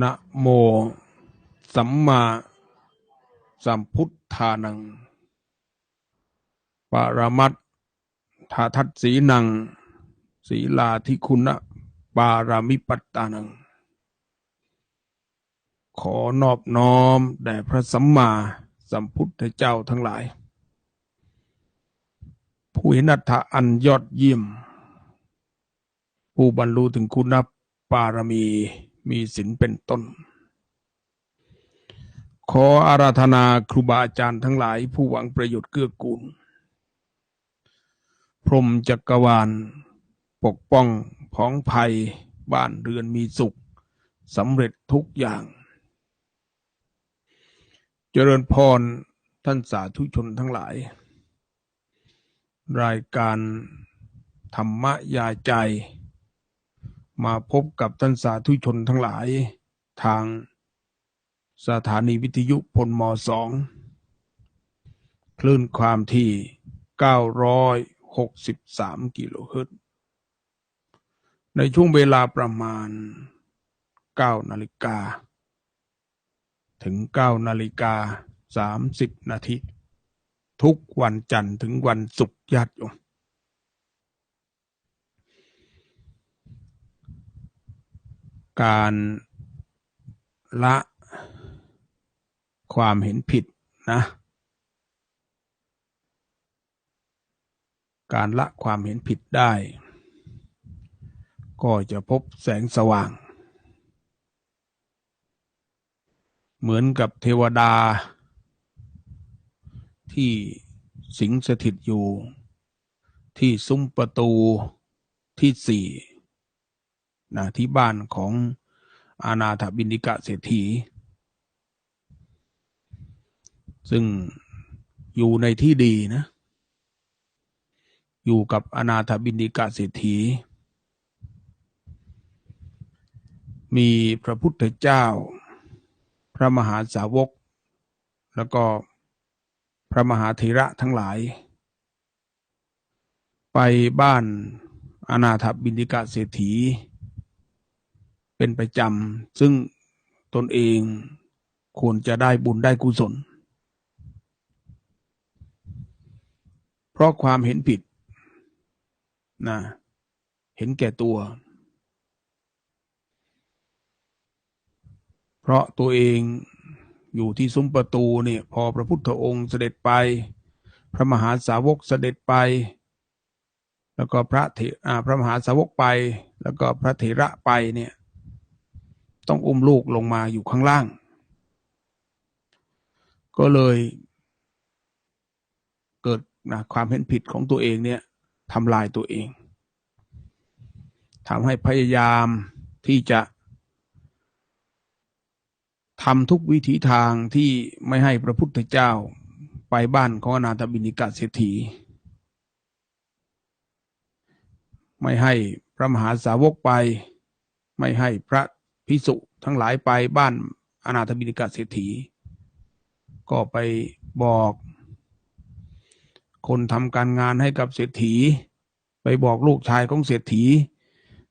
นะโม สัมมาสัมพุทธานัง ปรมัตถาทัตสีนัง ศีลาธิคุณะปารามิปัตตานัง ขอนอบน้อมแด่พระสัมมาสัมพุทธเจ้าทั้งหลาย ผู้เห็นอัตถะอันยอดเยี่ยม ผู้บรรลุถึงคุณปารมี มีศีลเป็นต้น ขออาราธนาครูบาอาจารย์ทั้งหลายผู้หวังประโยชน์เกื้อกูล พรมจักรวาล ปกป้องพ้องภัยบ้านเรือนมีสุขสำเร็จทุกอย่าง เจริญพรท่านสาธุชนทั้งหลาย รายการธรรมยาใจ มาพบกับท่านสาธุชนทั้งหลาย ทางสถานีวิทยุพลมสองคลื่นความที่ 963 กิโลเฮิรตซ์ในช่วงเวลาประมาณ 9 นาฬิกา ถึง 9 นาฬิกา 30 นาที ทุกวันจันทร์ถึงวันศุกร์ญาติโยม การละความเห็นผิดนะ การละความเห็นผิดได้ ก็จะพบแสงสว่าง เหมือนกับเทวดา ที่สิงสถิตอยู่ ที่ซุ้มประตูที่สี่ นะที่บ้านของอาณาถบินิกะเศรษฐี ซึ่งอยู่ในที่ดีนะ อยู่กับอนาถบินิกะเศรษฐี มีพระพุทธเจ้า พระมหาสาวก แล้วก็พระมหาเถระทั้งหลาย ไปบ้านอนาถบินิกะเศรษฐี เป็นประจำ ซึ่งตนเองควรจะได้บุญได้กุศล เพราะความเห็นผิดนะเห็นแก่ตัว เพราะตัวเองอยู่ที่ซุ้มประตูเนี่ยพอพระพุทธองค์เสด็จไป พระมหาสาวกเสด็จไป แล้วก็พระเถอ่าพระมหาสาวกไป แล้วก็พระเถระไปเนี่ย ต้องอุ้มลูกลงมาอยู่ข้างล่าง ก็เลยเกิดนะความเห็นผิดของตัวเองเนี่ยทำลายตัวเองทำให้พยายามที่จะทำทุกวิถีทางที่ไม่ให้พระพุทธเจ้าไปบ้านของอนาถบินิกาเศรษฐี ไม่ให้พระมหาสาวกไป ไม่ให้พระ พิสุทั้งหลายไปบ้านอนาถบินิกาเศรษฐี ก็ไปบอก คนทำการงานให้กับเศรษฐี ไปบอกลูกชายของเศรษฐี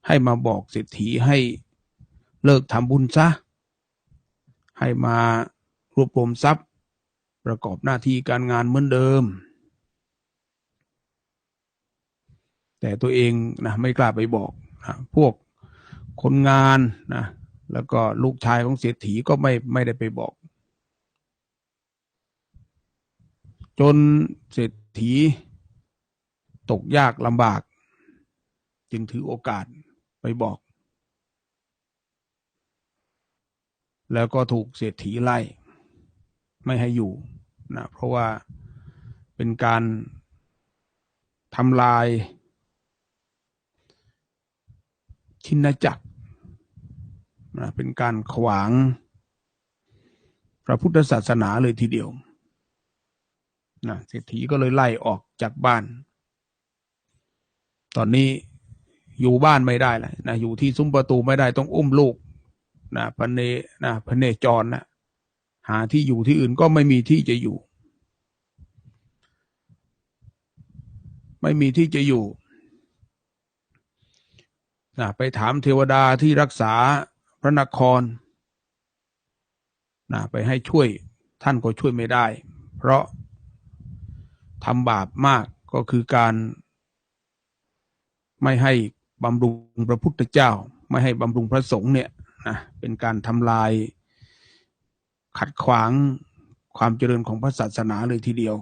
ให้มาบอกเศรษฐีให้เลิกทำบุญซะ ให้มารวบรวมทรัพย์ ประกอบหน้าที่การงานเหมือนเดิม แต่ตัวเองนะไม่กล้าไปบอกนะพวกคนงานนะ แล้วก็ลูกชายของเศรษฐีก็ไม่ไม่ได้ไปบอก จนเศรษฐีตกยากลำบาก จึงถือโอกาสไปบอก แล้วก็ถูกเศรษฐีไล่ ไม่ให้อยู่นะเพราะว่าเป็นการทำลายชินจักร นะเป็นการขวางพระพุทธศาสนาเลยทีเดียวนะเศรษฐีก็เลยไล่ออกจากบ้าน ตอนนี้อยู่บ้านไม่ได้เลยนะอยู่ที่ซุ้มประตูไม่ได้ต้องอุ้มลูกนะพเนนะพเนจรนะหาที่อยู่ที่อื่นก็ไม่มีที่จะอยู่ ไม่มีที่จะอยู่นะไปถามเทวดาที่รักษา พระนครนะไปให้ช่วยท่านก็ช่วยไม่ได้ เพราะทำบาปมากก็คือการไม่ให้บำรุงพระพุทธเจ้า ไม่ให้บำรุงพระสงฆ์เนี่ยนะเป็นการทำลายขัดขวางความเจริญของพระศาสนาเลยทีเดียว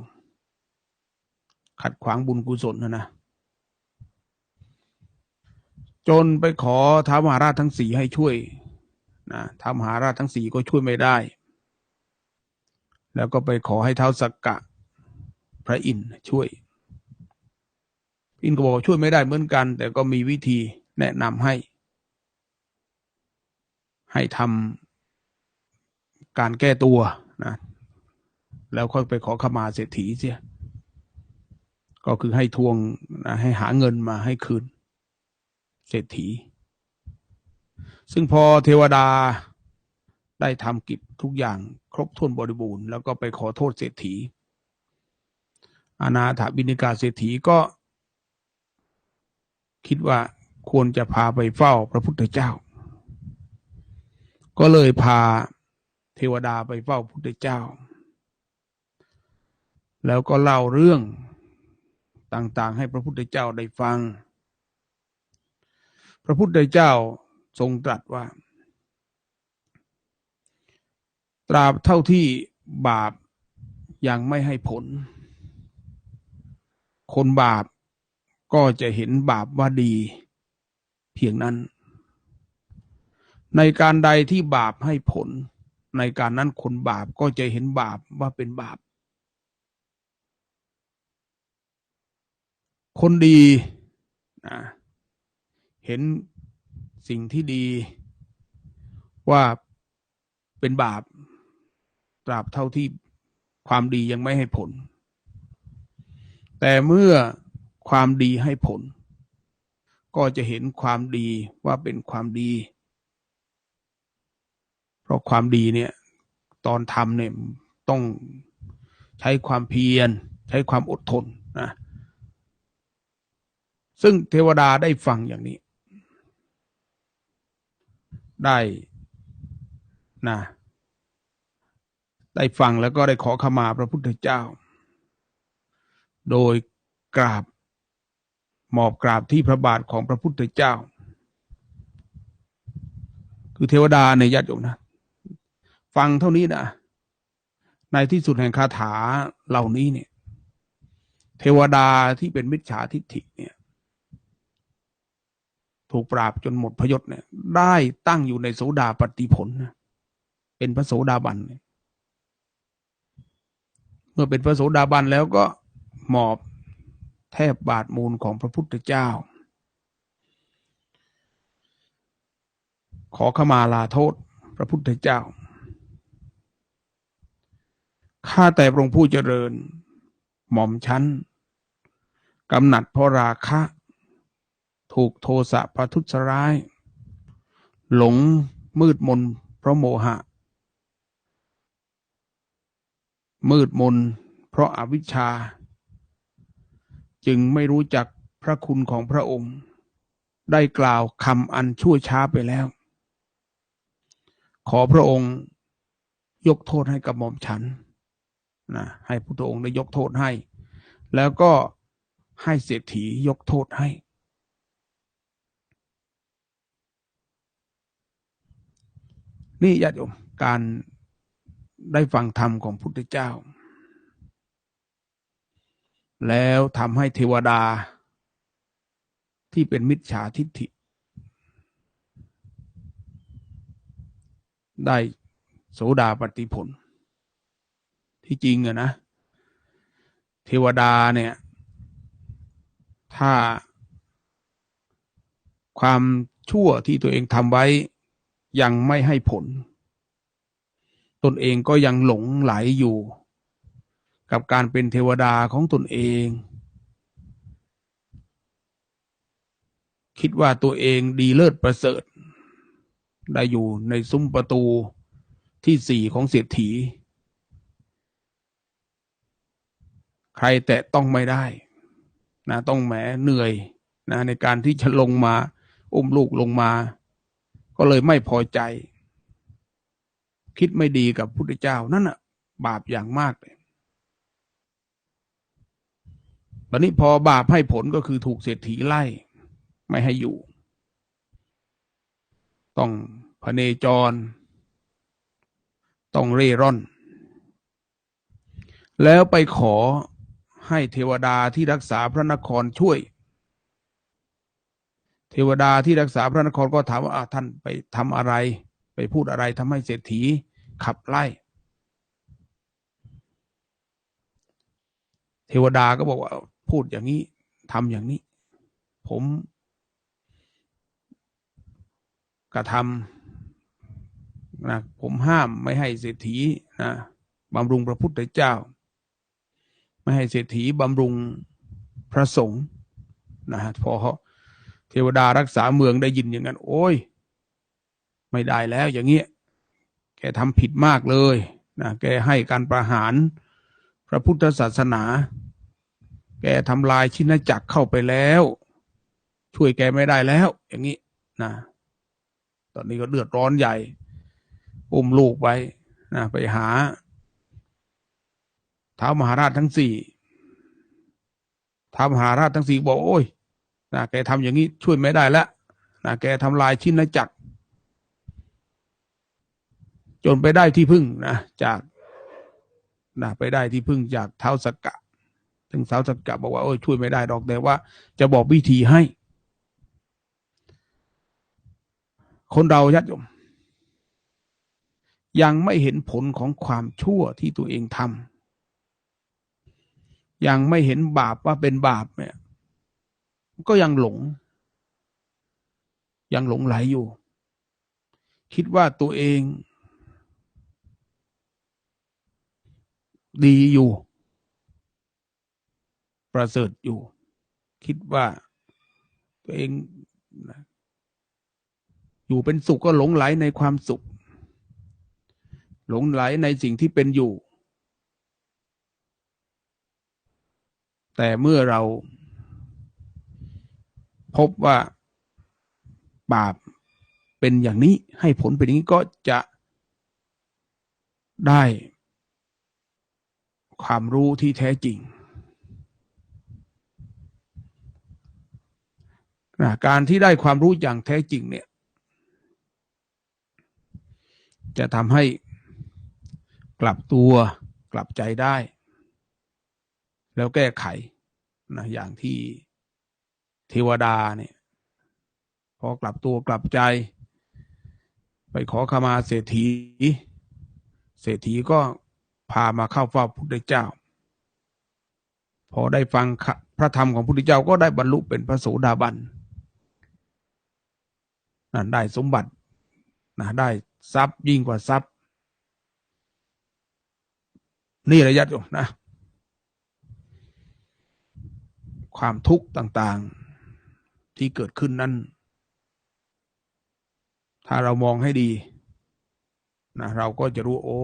ขัดขวางบุญกุศลนะนะจนไปขอท้าวมหาราชทั้งสี่ให้ช่วย นะท้ามหาราชทั้งสี่ก็ช่วยไม่ได้ แล้วก็ไปขอให้เท้าสักกะพระอินช่วยอินก็บอกช่วยไม่ได้เหมือนกัน แต่ก็มีวิธีแนะนำให้ ให้ทำการแก้ตัวนะแล้วค่อยไปขอขมาเศรษฐีเสียก็คือให้ทวงนะให้หาเงินมาให้คืน เศรษฐี ซึ่งพอเทวดาได้ทำกิจทุกอย่างครบถ้วนบริบูรณ์ แล้วก็ไปขอโทษเศรษฐีอนาถบินิกาเศรษฐีก็ คิดว่าควรจะพาไปเฝ้าพระพุทธเจ้า ก็เลยพาเทวดาไปเฝ้าพระพุทธเจ้า แล้วก็เล่าเรื่องต่างๆ ให้พระพุทธเจ้าได้ฟัง พระพุทธเจ้า ทรงตรัสว่า ตราบเท่าที่บาปยังไม่ให้ผล คนบาปก็จะเห็นบาปว่าดี เพียงนั้น ในการใดที่บาปให้ผล ในการนั้นคนบาปก็จะเห็นบาปว่าเป็นบาป คนดีนะเห็น สิ่งที่ดีว่าเป็นบาป ตราบเท่าที่ความดียังไม่ให้ผล แต่เมื่อความดีให้ผล ก็จะเห็นความดีว่าเป็นความดี เพราะความดีเนี่ยตอนทำเนี่ยต้องใช้ความเพียร ใช้ความอดทนนะซึ่งเทวดาได้ฟังอย่างนี้ ได้นะได้ฟังแล้วก็ได้ขอขมาพระพุทธเจ้า โดยกราบหมอบกราบที่พระบาทของพระพุทธเจ้า คือเทวดาในญาติโยมนะ ฟังเท่านี้นะ ในที่สุดแห่งคาถาเหล่านี้เนี่ย เทวดาที่เป็นมิจฉาทิฏฐิเนี่ย ถูกปราบจนหมดพยศเนี่ย ได้ตั้งอยู่ในโสดาปฏิผลนะเป็นพระโสดาบันเนี่ยเมื่อเป็นพระโสดาบันแล้วก็หมอบแทบบาทมูลของพระพุทธเจ้า ขอขมาลาโทษพระพุทธเจ้า ข้าแต่พระองค์ผู้เจริญ หม่อมชั้นกำหนัดพราะราคะ ถูกโทสะประทุษร้าย หลงมืดมนเพราะโมหะ มืดมนเพราะอาวิชชา จึงไม่รู้จักพระคุณของพระองค์ ได้กล่าวคำอันชั่วช้าไปแล้ว ขอพระองค์ยกโทษให้กับหม่อมฉันนะให้พุทธองค์ได้ยกโทษให้ แล้วก็ให้เศรษฐียกโทษให้ นี่ญาติโยมการได้ฟังธรรมของพุทธเจ้า แล้วทำให้เทวดาที่เป็นมิจฉาทิฏฐิ ได้โสดาปฏิผล ที่จริงอะนะ เทวดาเนี่ย ถ้าความชั่วที่ตัวเองทำไว้ ยังไม่ให้ผล ตนเองก็ยังหลงไหลอยู่ กับการเป็นเทวดาของตนเอง คิดว่าตัวเองดีเลิศประเสริฐ ได้อยู่ในซุ้มประตูที่สี่ของเศรษฐี ใครแตะต้องไม่ได้นะต้องแหมเหนื่อยนะในการที่จะลงมา อุ้มลูกลงมา ก็เลยไม่พอใจ คิดไม่ดีกับพุทธเจ้านั่นน่ะ บาปอย่างมากเลยตอนนี้พอบาปให้ผลก็คือถูกเศรษฐีไล่ ไม่ให้อยู่ ต้องพเนจร ต้องเร่ร่อน แล้วไปขอให้เทวดาที่รักษาพระนครช่วย เทวดาที่รักษาพระนครก็ถามว่าท่านไปทำอะไร ไปพูดอะไรทำให้เศรษฐีขับไล่ เทวดาก็บอกว่าพูดอย่างนี้ทำอย่างนี้ ผมกระทำนะผมห้ามไม่ให้เศรษฐีนะบำรุงพระพุทธเจ้า ไม่ให้เศรษฐีบำรุงพระสงฆ์นะฮะพอ เทวดารักษาเมืองได้ยินอย่างนั้น โอ้ย ไม่ได้แล้วอย่างเงี้ย แกทำผิดมากเลยนะแกให้การประหารพระพุทธศาสนา แกทำลายชินจักรเข้าไปแล้ว ช่วยแกไม่ได้แล้ว อย่างนี้นะตอนนี้ก็เดือดร้อนใหญ่ อุ้มลูกไปนะไปหาท้ามหาราชทั้งสี่ท้ามหาราชทั้งสี่บอกโอ้ย นะแกทำอย่างนี้ช่วยไม่ได้แล้วนะแกทำลายชินจักร จนไปได้ที่พึ่งนะจากนะไปได้ที่พึ่งจากเท้าสกกะถึงเท้าสกกะบอกว่าโอ้ยช่วยไม่ได้ดอกแต่ว่า จะบอกวิธีให้ คนเราญาติโยมยังไม่เห็นผลของความชั่วที่ตัวเองทำยังไม่เห็นบาปว่าเป็นบาปเนี่ย ก็ยังหลง ยังหลงไหลอยู่ คิดว่าตัวเอง ดีอยู่ ประเสริฐอยู่ คิดว่าตัวเองอยู่เป็นสุขก็หลงไหลในความสุข หลงไหลในสิ่งที่เป็นอยู่ แต่เมื่อเรา พบว่าบาปเป็นอย่างนี้ให้ผลเป็นอย่างนี้ก็จะได้ความรู้ที่แท้จริงนะการที่ได้ความรู้อย่างแท้จริงเนี่ย จะทำให้กลับตัวกลับใจได้ แล้วแก้ไขนะอย่างที่ เทวดาเนี่ยพอกลับตัวกลับใจ ไปขอขมาเศรษฐี เศรษฐีก็พามาเข้าเฝ้าพระพุทธเจ้า พอได้ฟังพระธรรมของพระพุทธเจ้าก็ได้บรรลุเป็นพระโสดาบันนั่นได้สมบัตินะได้ทรัพย์ยิ่งกว่าทรัพย์ นี่ระยะอยู่นะ ความทุกข์ต่าง ๆ ที่เกิดขึ้นนั้น ถ้าเรามองให้ดีนะเราก็จะรู้โอ้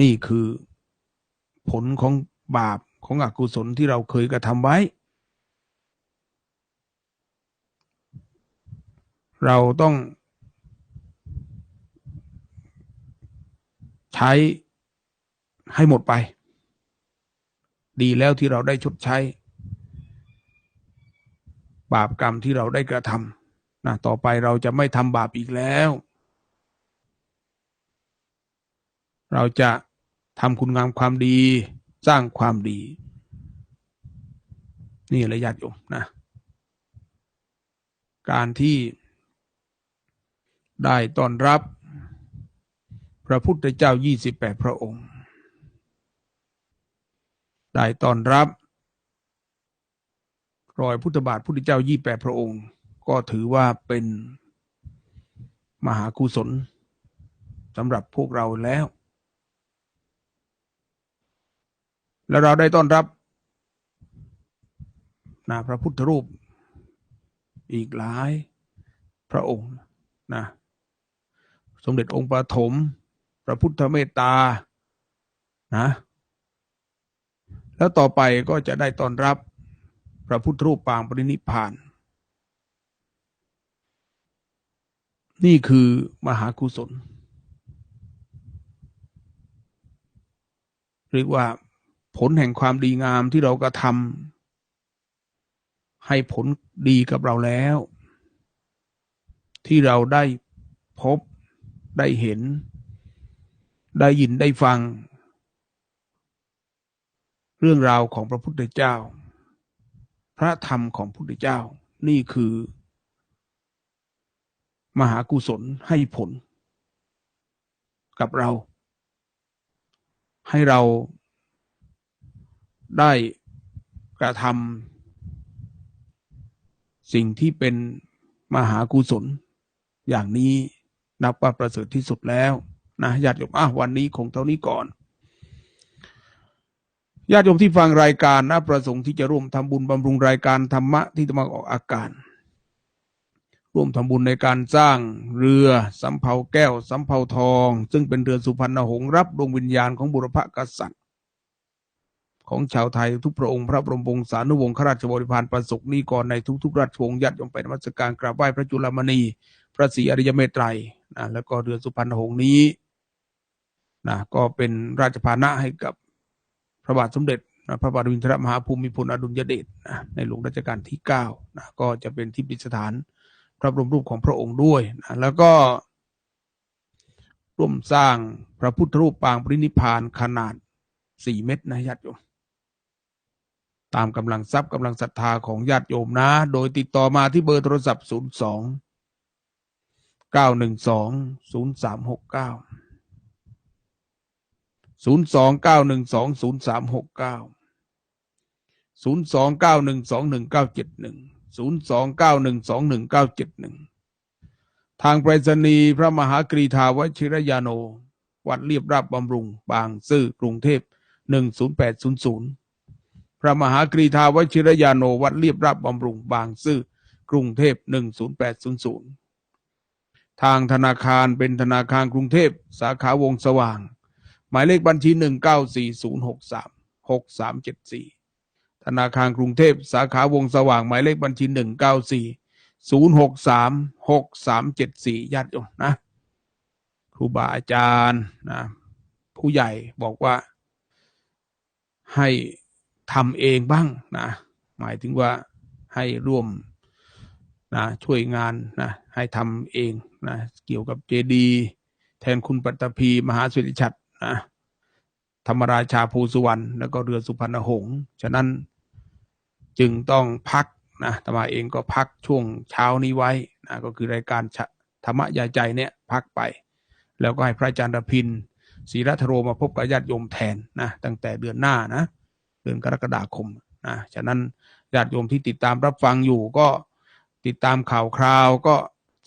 นี่คือผลของบาปของอกุศลที่เราเคยกระทำไว้ เราต้องใช้ให้หมดไป ดีแล้วที่เราได้ชดใช้ บาปกรรมที่เราได้กระทำนะต่อไปเราจะไม่ทำบาปอีกแล้ว เราจะทำคุณงามความดี สร้างความดี นี่ระยะโยมนะการที่ได้ต้อนรับ พระพุทธเจ้ายี่สิบแปดพระองค์ ได้ต้อนรับ รอยพุทธบาทพุทธเจ้ายี่แปดพระองค์ ก็ถือว่าเป็นมหากุศลสำหรับพวกเราแล้ว แล้วเราได้ต้อนรับนะพระพุทธรูป อีกหลายพระองค์นะสมเด็จองค์ปฐมพระพุทธเมตตานะแล้วต่อไปก็จะได้ต้อนรับ พระพุทธรูปปางปรินิพาน นี่คือมหากุศล เรียกว่าผลแห่งความดีงามที่เรากระทำให้ผลดีกับเราแล้ว ที่เราได้พบได้เห็น ได้ยินได้ฟัง เรื่องราวของพระพุทธเจ้า พระธรรมของพระพุทธเจ้า นี่คือ มหากุศลให้ผล กับเรา ให้เราได้กระทำสิ่งที่เป็นมหากุศล อย่างนี้นับว่าประเสริฐที่สุดแล้ว นะญาติโยมอะวันนี้คงเท่านี้ก่อน ญาติโยมที่ฟังรายการนะประสงค์ที่จะร่วมทำบุญบำรุงรายการธรรมะที่จะมาออกอากาศร่วมทำบุญในการสร้างเรือสำเภาแก้วสำเภาทอง ซึ่งเป็นเรือสุพรรณหงส์รับดวงวิญญาณของบุรพกษัตริย์ ของชาวไทยทุกพระองค์พระบรมวงศานุวงศ์ข้าราชบริพารประสบนี้ก่อนในทุกๆราชวงศ์ญาติโยมไปนมัสการกราบไหว้พระจุลมณี พระศรีอริยเมตไตรนะแล้วก็เรือสุพรรณหงส์นี้นะก็เป็นราชพานะให้กับ พระบาทสมเด็จนะพระบาทวินทรมหาภูมิพลอดุลยเดชนะในหลวงรัชกาลที่เก้านะก็จะเป็นที่ประดิษฐานพระบรมรูปของพระองค์ด้วยนะแล้วก็ร่วมสร้างพระพุทธรูปปางปรินิพานขนาดสี่เมตรนะญาติโยม ตามกำลังทรัพย์กำลังศรัทธาของญาติโยมนะ โดยติดต่อมาที่เบอร์โทรศัพท์ 0 2 9 1 2 0 3 6 9 029121971 0 2 9 1 2 1 9 7 1ทางไปรษณีย์พระมหากรีธาวชิรยาโน วัดเรียบราบบำรุง บางซื่อกรุงเทพ10800พระมหากรีธาวชิรยาโน วัดเรียบราบบำรุง บางซื่อกรุงเทพ10800ทางธนาคารเป็นธนาคารกรุงเทพสาขาวงสว่าง หมายเลขบัญชี 1940636374 ธนาคารกรุงเทพสาขาวงสว่าง หมายเลขบัญชี 1940636 6374ญาติโยมนะ ครูบาอาจารย์นะผู้ใหญ่บอกว่าให้ทำเองบ้างนะหมายถึงว่าให้ร่วมนะช่วยงานนะให้ทำเองนะเกี่ยวกับเจดี แทนคุณปัตตภีมหาสุริชัด นะธรรมราชาภูสุวรรณแล้วก็เรือสุพรรณหงษ์ฉะนั้นจึงต้องพักนะธรรมาเองก็พักช่วงเช้านี้ไว้นะก็คือรายการธรรมะยาใจเนี่ยพักไป แล้วก็ให้พระอาจารย์รพินศรีรัตโรมาพบกับญาติโยมแทนนะตั้งแต่เดือนหน้านะเดือนกรกฎาคมนะฉะนั้นญาติโยมที่ติดตามรับฟังอยู่ก็ติดตามข่าวคราวก็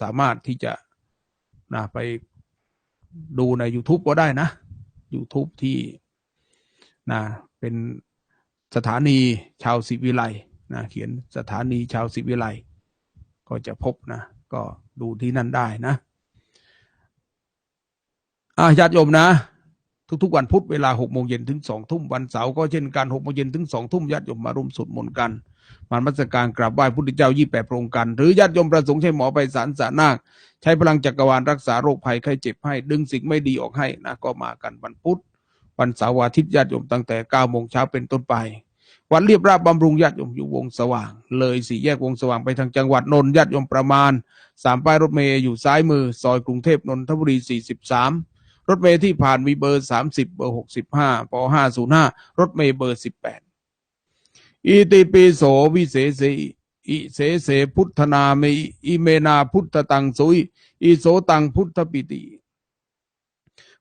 สามารถที่จะนะไปดูใน YouTube ก็ได้นะ YouTube ที่นะเป็นสถานีชาวศิวิไลนะเขียนสถานีชาวศิวิไลก็จะพบนะ ก็ดูที่นั่นได้นะอ่าญาติโยมนะ ทุกๆวันพุธเวลาหกโมงเย็นถึงสองทุ่มวันเสาร์ก็เช่นกันหกโมงเย็นถึงสองทุ่มญาติโยมมาร่วมสวดมนต์กันมานมัสการกราบไหว้พุทธเจ้ายี่แปดพระองค์กัน หรือญาติโยมประสงค์ใช้หมอไปสารสานาค ใช้พลังจักรวาลรักษาโรคภัยไข้เจ็บให้ ดึงสิ่งไม่ดีออกให้นะก็มากันวันพุธวันเสาร์อาทิตย์ญาติโยมตั้งแต่เก้าโมงเช้าเป็นต้นไป วันเรียบราบบำรุงญาติโยมอยู่วงสว่าง เลยสี่แยกวงสว่างไปทางจังหวัดนนท์ญาติโยมประมาณสามป้ายรถเมย์อยู่ซ้ายมือ ซอยกรุงเทพนนทบุรีสี่สิบสาม รถเมย์ที่ผ่านมีเบอร์สามสิบเบอร์หกสิบห้าปห้าศูนย์ห้ารถเมย์เบอร์สิบแปดอิติปิโสวิเศษสีอิเสเสพุทธนาเมอิเมนาพุทธตังสุยอิโสตังพุทธปิติ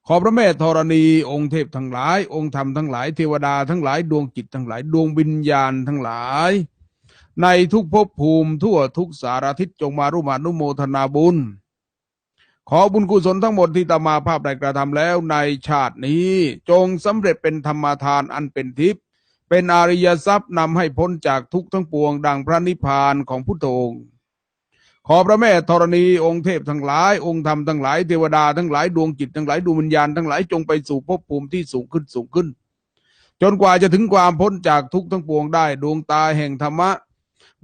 ขอพระแม่ธรณีองค์เทพทั้งหลาย องค์ธรรมทั้งหลายเทวดาทั้งหลายดวงจิตทั้งหลายดวงวิญญาณทั้งหลาย ในทุกภพภูมิทั่วทุกสารทิศจงมารุมานุโมทนาบุญ ขอบุญกุศลทั้งหมดที่ตมาภาพได้กระทำแล้วในชาตินี้ จงสำเร็จเป็นธรรมทานอันเป็นทิพย์เป็นอริยทรัพย์นำให้พ้นจากทุกข์ทั้งปวง ดังพระนิพพานของพุทธองค์ขอพระแม่ธรณีองค์เทพทั้งหลาย องค์ธรรมทั้งหลายเทวดาทั้งหลายดวงจิตทั้งหลายดวงวิญญาณทั้งหลายจงไปสู่ภพภูมิที่สูงขึ้นสูงขึ้น จนกว่าจะถึงความพ้นจากทุกข์ทั้งปวงได้ดวงตาแห่งธรรมะ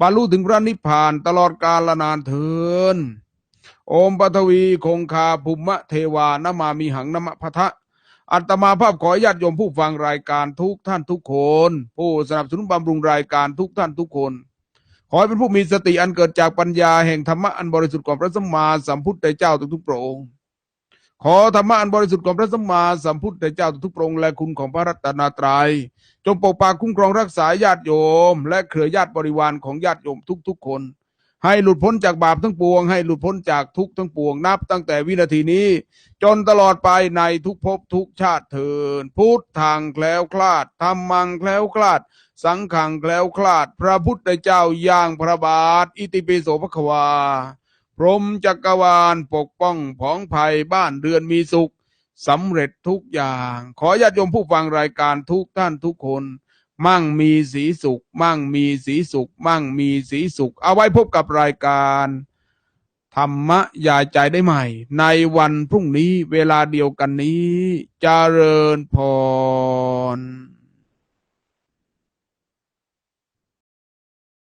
บรรลุถึงพระนิพพานตลอดกาลนานเทิน โอมปฐวีคงคาภุมะเทวานมามีหังนมะพะทะอัตมาภาพขอญาติโยมผู้ฟังรายการทุกท่านทุกคน ผู้สนับสนุนบำรุงรายการทุกท่านทุกคน ขอให้เป็นผู้มีสติอันเกิดจากปัญญาแห่งธรรมะอันบริสุทธิ์ของพระสัมมาสัมพุทธเจ้าทุกๆพระองค์ขอธรรมะอันบริสุทธิ์ของพระสัมมาสัมพุทธเจ้าทุกๆพระองค์และคุณของพระรัตนตรัย จงปกปักคุ้มครองรักษาญาติโยม และเครือญาติบริวารของญาติโยมทุกๆคน ให้หลุดพ้นจากบาปทั้งปวง ให้หลุดพ้นจากทุกทั้งปวง นับตั้งแต่วินาทีนี้ จนตลอดไปในทุกภพทุกชาติเถินพุทธังแคล้วคลาดธรรมังแคล้วคลาด สังขังแคล้วคลาด พระพุทธเจ้าย่างพระบาท อิติปิโสภควา พรหมจักรวาลปกป้องผองภัยบ้านเรือนมีสุขสำเร็จทุกอย่าง ขอญาติโยมผู้ฟังรายการทุกท่านทุกคน มั่งมีสีสุข มั่งมีสีสุข มั่งมีสีสุข เอาไว้พบกับรายการธรรมะยาใจได้ใหม่ ในวันพรุ่งนี้เวลาเดียวกันนี้เจริญพร